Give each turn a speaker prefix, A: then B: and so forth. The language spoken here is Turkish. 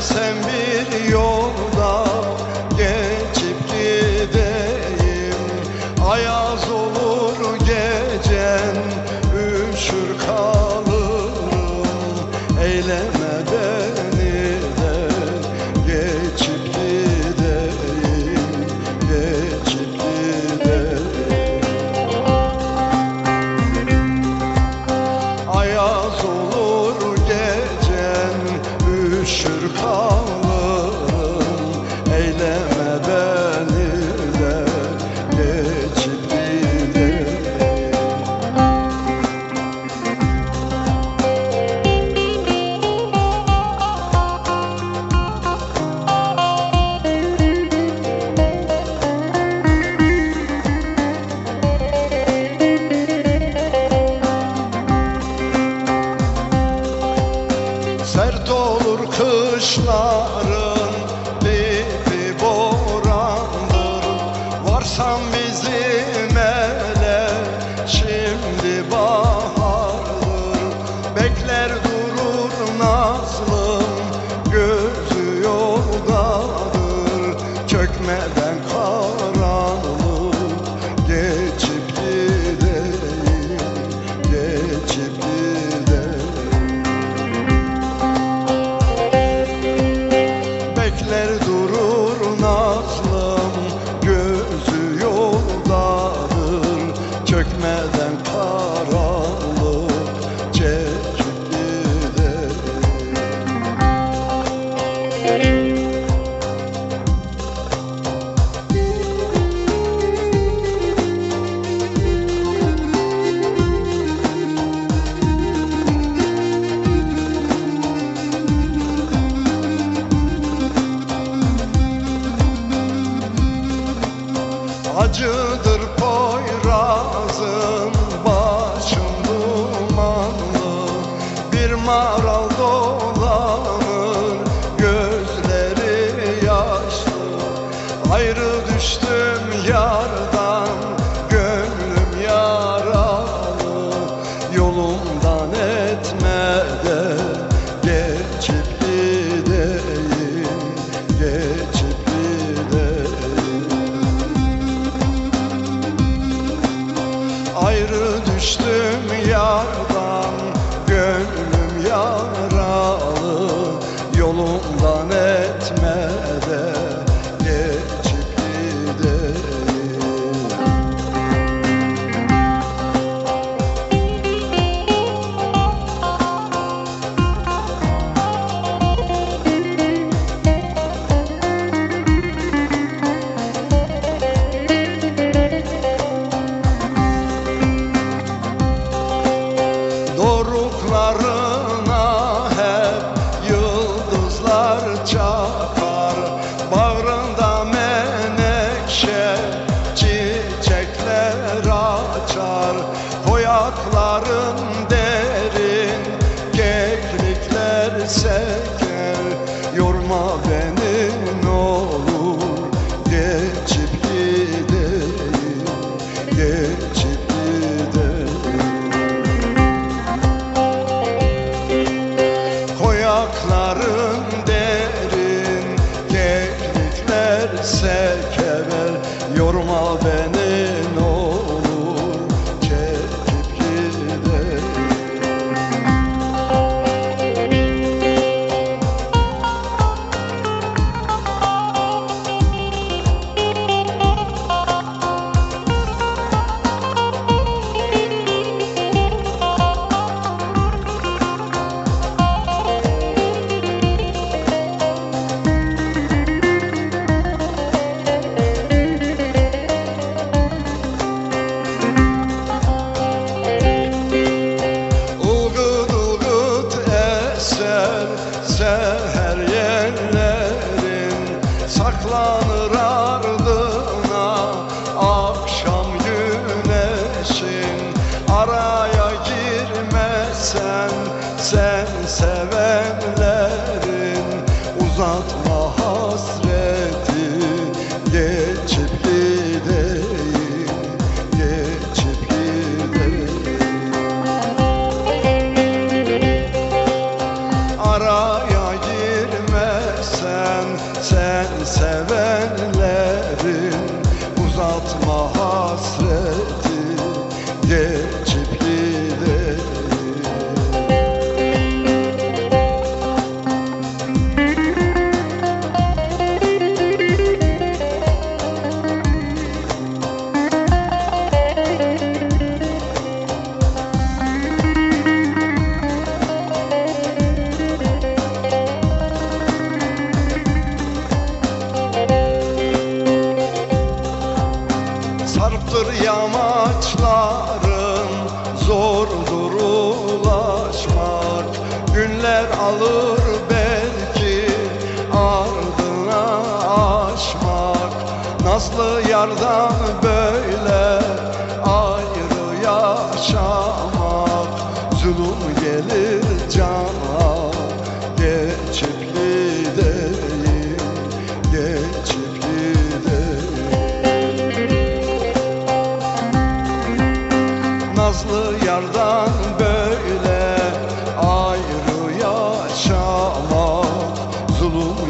A: sen Call. में Acıdır Poyraz'ın başım dumanlı. Bir maral dolanır gözleri yaşlı. Ayrı düştüm ya açar Boyakları sevenler. nazlı yardan böyle ayrı yaşamak zulüm